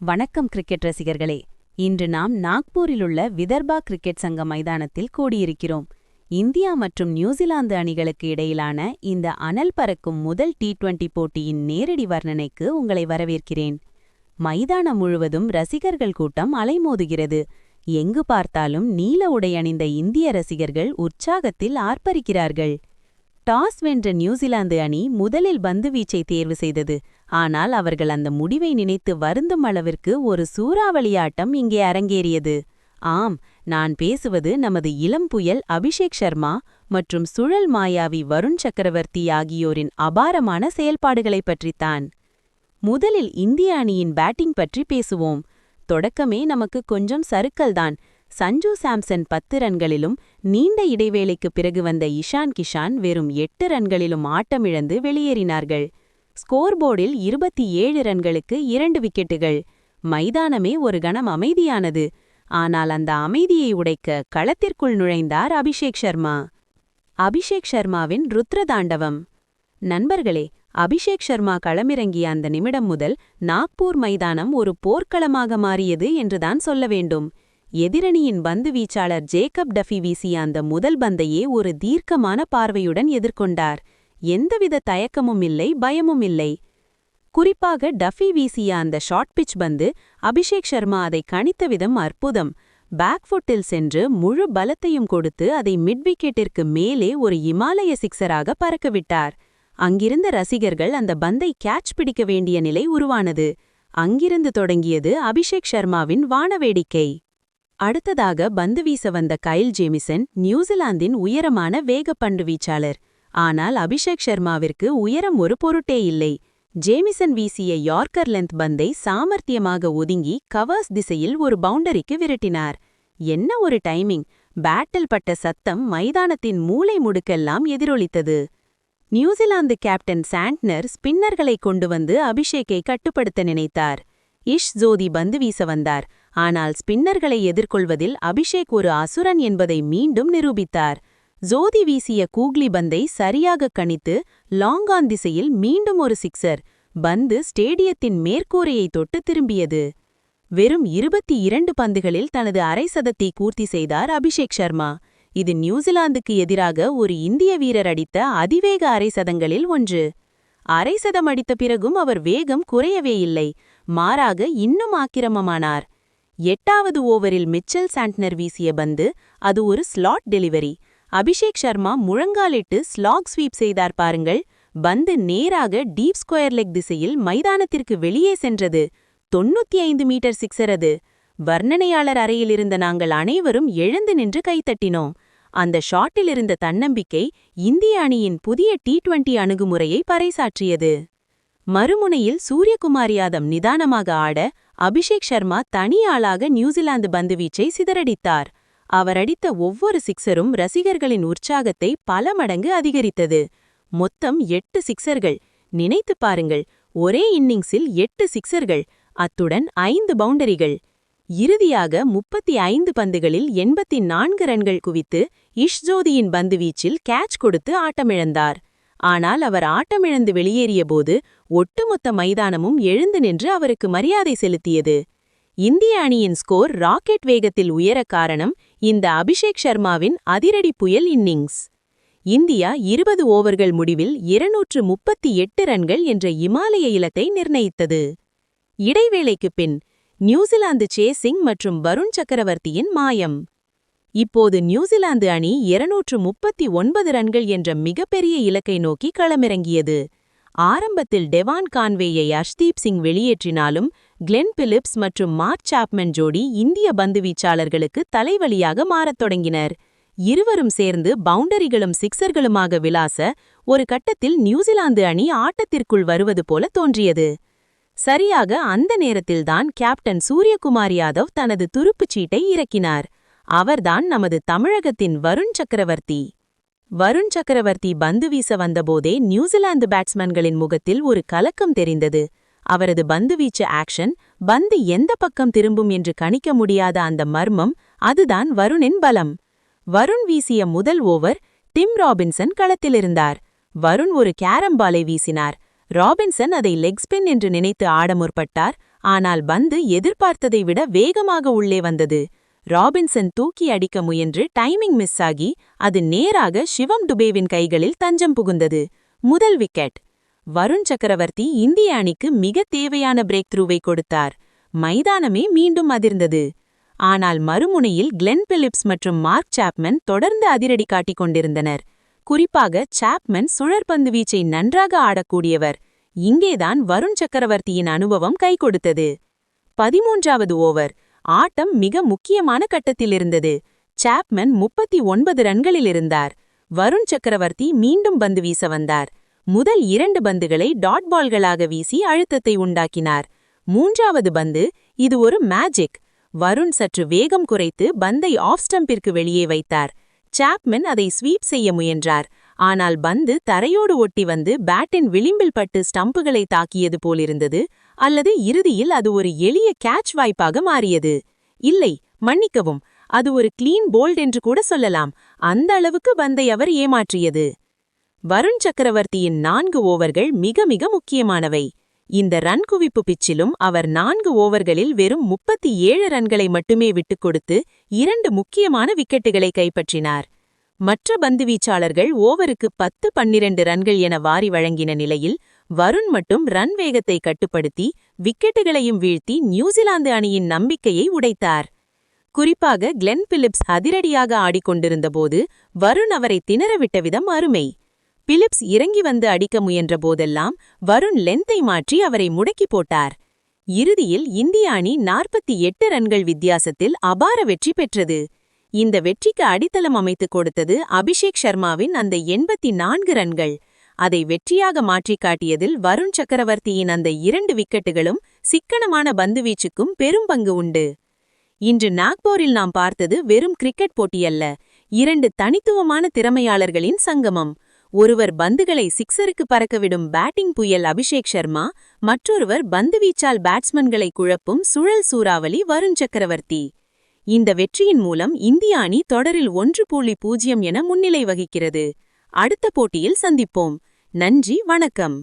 வணக்கம் கிரிக்கெட் ரசிகர்களே. இன்று நாம் நாக்பூரிலுள்ள விதர்பா கிரிக்கெட் சங்க மைதானத்தில் கூடியிருக்கிறோம். இந்தியா மற்றும் நியூசிலாந்து அணிகளுக்கு இடையிலான இந்த அனல் பறக்கும் முதல் டி டுவெண்டி போட்டியின் நேரடி வர்ணனைக்கு உங்களை வரவேற்கிறேன். மைதானம் முழுவதும் ரசிகர்கள் கூட்டம் அலைமோதுகிறது. எங்கு பார்த்தாலும் நீல உடை அணிந்த இந்திய ரசிகர்கள் உற்சாகத்தில் ஆர்ப்பரிக்கிறார்கள். டாஸ் வென்ற நியூசிலாந்து அணி முதலில் பந்துவீச்சை தேர்வு செய்தது. ஆனால் அவர்கள் அந்த முடிவை நினைத்து வருந்தும் அளவிற்கு ஒரு சூறாவளியாட்டம் இங்கே அரங்கேறியது. ஆம் நான் பேசுவது நமது இளம் புயல் அபிஷேக் சர்மா மற்றும் சுழல் மாயாவி வருண் சக்கரவர்த்தி ஆகியோரின் அபாரமான செயல்பாடுகளைப் பற்றித்தான். முதலில் இந்திய அணியின் பேட்டிங் பற்றி பேசுவோம். தொடக்கமே நமக்கு கொஞ்சம் சறுக்கல்தான் சஞ்சு சாம்சன் பத்து ரன்களிலும் நீண்ட இடைவேளைக்குப் பிறகு வந்த இஷான் கிஷான் வெறும் எட்டு ரன்களிலும் ஆட்டமிழந்து வெளியேறினார்கள். ஸ்கோர் போர்டில் இருபத்தி ஏழு ரன்களுக்கு இரண்டு விக்கெட்டுகள். மைதானமே ஒரு கணம் அமைதியானது. ஆனால் அந்த அமைதியை உடைக்க களத்திற்குள் நுழைந்தார் அபிஷேக் சர்மா அபிஷேக் சர்மாவின் ருத்ரதாண்டவம். நண்பர்களே அபிஷேக் சர்மா களமிறங்கிய அந்த நிமிடம் முதல் நாக்பூர் மைதானம் ஒரு போர்க்களமாக மாறியது என்றுதான் சொல்ல வேண்டும். எதிரணியின் பந்து வீச்சாளர் ஜேக்கப் டஃபி வீசிய அந்த முதல் பந்தையே ஒரு தீர்க்கமான பார்வையுடன் எதிர்கொண்டார். எந்தவித தயக்கமும் இல்லை பயமும் இல்லை. குறிப்பாக டஃபி வீசிய அந்த ஷார்ட் பிச் பந்து அபிஷேக் சர்மா அதை கணித்த விதம் அற்புதம். பேக்ஃபுட்டில் சென்று முழு பலத்தையும் கொடுத்து அதை மிட் விக்கெட்டிற்கு மேலே ஒரு இமாலய சிக்ஸராக பறக்கவிட்டார் அங்கிருந்த ரசிகர்கள் அந்த பந்தை கேட்ச் பிடிக்க வேண்டிய நிலை உருவானது. அங்கிருந்து தொடங்கியது அபிஷேக் சர்மாவின் வானவேடிக்கை. அடுத்ததாக பந்து வீச வந்த கைல் ஜேமிசன் நியூசிலாந்தின் உயரமான வேகப்பண்டு வீச்சாளர். ஆனால் அபிஷேக் சர்மாவிற்கு உயரம் ஒரு பொருட்டே இல்லை. ஜேமிசன் வீசிய யார்க்கர் லென்த் பந்தை சாமர்த்தியமாக ஒதுங்கி கவர்ஸ் திசையில் ஒரு பவுண்டரிக்கு விரட்டினார். என்ன ஒரு டைமிங்! பேட்டில் பட்ட சத்தம் மைதானத்தின் மூளை முடுக்கெல்லாம் எதிரொலித்தது. நியூசிலாந்து கேப்டன் சாண்ட்னர் ஸ்பின்னர்களை கொண்டு வந்து அபிஷேக்கை கட்டுப்படுத்த நினைத்தார். இஷ் ஜோதி பந்து வீச வந்தார். ஆனால் ஸ்பின்னர்களை எதிர்கொள்வதில் அபிஷேக் ஒரு அசுரன் என்பதை மீண்டும் நிரூபித்தார். ஜோதி வீசிய கூக்லி பந்தை சரியாக கணித்து லாங்கான் திசையில் மீண்டும் ஒரு சிக்ஸர் பந்து ஸ்டேடியத்தின் மேற்கூரையை தொட்டு திரும்பியது. வெறும் இருபத்தி இரண்டு பந்துகளில் தனது அரை சதத்தை பூர்த்தி செய்தார் அபிஷேக் சர்மா. இது நியூசிலாந்துக்கு எதிராக ஒரு இந்திய வீரர் அடித்த அதிவேக அரை சதங்களில் ஒன்று. அரை சதம் அடித்த பிறகும் அவர் வேகம் குறையவே இல்லை மாறாக இன்னும் ஆக்கிரமமானார். எட்டாவது ஓவரில் மிச்சல் சாண்ட்னர் வீசிய பந்து அது ஒரு ஸ்லாட் டெலிவரி. அபிஷேக் சர்மா முழங்காலிட்டு ஸ்லாக் ஸ்வீப் செய்தார் பாருங்கள். பந்து நேராக டீப் ஸ்கொயர் லெக் திசையில் மைதானத்திற்கு வெளியே சென்றது. தொண்ணூத்தி ஐந்து மீட்டர் சிக்ஸர் அது. வர்ணனையாளர் அறையில் இருந்த நாங்கள் அனைவரும் எழுந்து நின்று கைத்தட்டினோம். அந்த ஷாட்டில் இருந்த தன்னம்பிக்கை இந்திய அணியின் புதிய டி டுவெண்டி அணுகுமுறையை பறைசாற்றியது. மறுமுனையில் சூரியகுமார் யாதவ் நிதானமாக ஆட அபிஷேக் சர்மா தனி ஆளாக நியூசிலாந்து பந்துவீச்சை சிதறடித்தார். அவர் அடித்த ஒவ்வொரு சிக்ஸரும் ரசிகர்களின் உற்சாகத்தை பல மடங்கு அதிகரித்தது. மொத்தம் எட்டு சிக்ஸர்கள் நினைத்து பாருங்கள் ஒரே இன்னிங்ஸில் எட்டு சிக்ஸர்கள் அத்துடன் ஐந்து பவுண்டரிகள். இறுதியாக முப்பத்தி ஐந்து பந்துகளில் எண்பத்தி நான்கு ரன்கள் குவித்து இஷ்ஜோதியின் பந்துவீச்சில் கேட்ச் கொடுத்து ஆட்டமிழந்தார். ஆனால் அவர் ஆட்டமிழந்து வெளியேறியபோது ஒட்டுமொத்த மைதானமும் எழுந்து நின்று அவருக்கு மரியாதை செலுத்தியது. இந்திய அணியின் ஸ்கோர் ராக்கெட் வேகத்தில் உயர காரணம் இந்த அபிஷேக் சர்மாவின் அதிரடி புயல் இன்னிங்ஸ். இந்தியா இருபது ஓவர்கள் முடிவில் இருநூற்று முப்பத்தி எட்டு ரன்கள் என்ற இமாலய இலத்தை நிர்ணயித்தது. இடைவேளைக்குப் பின் நியூசிலாந்து சேசிங் மற்றும் வருண் சக்கரவர்த்தியின் மாயம். இப்போது நியூசிலாந்து அணி இருநூற்று முப்பத்தி ஒன்பது ரன்கள் என்ற மிகப்பெரிய இலக்கை நோக்கி களமிறங்கியது. ஆரம்பத்தில் டெவான் கான்வேயை அஷ்தீப் சிங் வெளியேற்றினாலும் கிளென் பிலிப்ஸ் மற்றும் மார்க் சாப்மன் ஜோடி இந்திய பந்துவீச்சாளர்களுக்கு தலைவலியாக மாறத் தொடங்கினர். இருவரும் சேர்ந்து பவுண்டரிகளும் சிக்சர்களுமாக விளாச ஒரு கட்டத்தில் நியூசிலாந்து அணி ஆட்டத்திற்குள் வருவது போல தோன்றியது. சரியாக அந்த நேரத்தில்தான் கேப்டன் சூரியகுமார் யாதவ் தனது துருப்புச் சீட்டை இறக்கினார். அவர்தான் நமது தமிழகத்தின் வருண் சக்கரவர்த்தி. வருண் சக்கரவர்த்தி பந்து வீச வந்தபோதே நியூசிலாந்து பேட்ஸ்மேன்களின் முகத்தில் ஒரு கலக்கம் தெரிந்தது. அவரது பந்துவீச்சு ஆக்ஷன் பந்து எந்த பக்கம் திரும்பும் என்று கணிக்க முடியாத அந்த மர்மம் அதுதான் வருணின் பலம். வருண் வீசிய முதல் ஓவர் டிம் ராபின்சன் களத்திலிருந்தார். வருண் ஒரு கேரம் பாலை வீசினார். ராபின்சன் அதை லெக் ஸ்பின் என்று நினைத்து ஆட முற்பட்டார் ஆனால் பந்து எதிர்பார்த்ததை விட வேகமாக உள்ளே வந்தது. ராபின்சன் தூக்கி அடிக்க முயன்று டைமிங் மிஸ் ஆகி அது நேராக சிவம் டுபேவின் கைகளில் தஞ்சம் புகுந்தது. முதல் விக்கெட் வருண் சக்கரவர்த்தி இந்திய அணிக்கு மிக தேவையான பிரேக் த்ரூவை கொடுத்தார். மைதானமே மீண்டும் அதிர்ந்தது. ஆனால் மறுமுனையில் கிளென் பிலிப்ஸ் மற்றும் மார்க் சாப்மன் தொடர்ந்து அதிரடி காட்டிக் கொண்டிருந்தனர். குறிப்பாக சாப்மன் சுழற்பந்து வீச்சை நன்றாக ஆடக்கூடியவர். இங்கேதான் வருண் சக்கரவர்த்தியின் அனுபவம் கை கொடுத்தது. பதிமூன்றாவது ஓவர் ஆட்டம் மிக முக்கியமான கட்டத்தில் இருந்தது சாப்மன் முப்பத்தி ஒன்பது ரன்களில் இருந்தார் வருண் சக்கரவர்த்தி மீண்டும் பந்து வீச வந்தார். முதல் இரண்டு பந்துகளை டாட் பால்களாக வீசி அழுத்தத்தை உண்டாக்கினார். மூன்றாவது பந்து இது ஒரு மேஜிக். வருண் சற்று வேகம் குறைத்து பந்தை ஆஃப் ஸ்டம்பிற்கு வெளியே வைத்தார். சாப்மன் அதை ஸ்வீப் செய்ய முயன்றார். ஆனால் பந்து தரையோடு ஒட்டி வந்து பேட்டின் விளிம்பில் பட்டு ஸ்டம்புகளை தாக்கியது போலிருந்தது. அல்லது இறுதியில் அது ஒரு எளிய கேட்ச் வாய்ப்பாக மாறியது. இல்லை மன்னிக்கவும் அது ஒரு கிளீன் போல்ட் என்று கூட சொல்லலாம். அந்த அளவுக்கு பந்தை அவர் ஏமாற்றியது. வருண் சக்கரவர்த்தியின் நான்கு ஓவர்கள் மிக மிக முக்கியமானவை. இந்த ரன் குவிப்பு பிச்சிலும் அவர் நான்கு ஓவர்களில் வெறும் முப்பத்தி ஏழு ரன்களை மட்டுமே விட்டுக் கொடுத்து இரண்டு முக்கியமான விக்கெட்டுகளை கைப்பற்றினார். மற்ற பந்துவீச்சாளர்கள் ஓவருக்கு பத்து பன்னிரண்டு ரன்கள் என வாரி வழங்கின நிலையில் வருண் மட்டும் ரன் வேகத்தை கட்டுப்படுத்தி விக்கெட்டுகளையும் வீழ்த்தி நியூசிலாந்து அணியின் நம்பிக்கையை உடைத்தார். குறிப்பாக கிளென் பிலிப்ஸ் அதிரடியாக ஆடிக்கொண்டிருந்தபோது வருண் அவரை திணறவிட்ட விதம் அருமை. பிலிப்ஸ் இறங்கி வந்து அடிக்க முயன்ற போதெல்லாம் வருண் லென்த்தை மாற்றி அவரை முடக்கி போட்டார். இறுதியில் இந்திய அணி நாற்பத்தி எட்டு ரன்கள் வித்தியாசத்தில் அபார வெற்றி பெற்றது. இந்த வெற்றிக்கு அடித்தளம் அமைத்துக் கொடுத்தது அபிஷேக் சர்மாவின் அந்த எண்பத்தி நான்கு ரன்கள். அதை வெற்றியாக மாற்றிக் காட்டியதில் வருண் சக்கரவர்த்தியின் அந்த இரண்டு விக்கெட்டுகளும் சிக்கனமான பந்துவீச்சுக்கும் பெரும் பங்கு உண்டு. இன்று நாக்பூரில் நாம் பார்த்தது வெறும் கிரிக்கெட் போட்டியல்ல இரண்டு தனித்துவமான திறமையாளர்களின் சங்கமம். ஒருவர் பந்துகளை சிக்ஸருக்கு பறக்கவிடும் பேட்டிங் புயல் அபிஷேக் சர்மா மற்றொருவர் பந்துவீச்சால் பேட்ஸ்மன்களை குழப்பும் சுழல் சூறாவளி வருண் சக்கரவர்த்தி. இந்த வெற்றியின் மூலம் இந்திய அணி தொடரில் ஒன்று புள்ளி பூஜ்ஜியம் என முன்னிலை வகிக்கிறது. அடுத்த போட்டியில் சந்திப்போம். நன்றி வணக்கம்.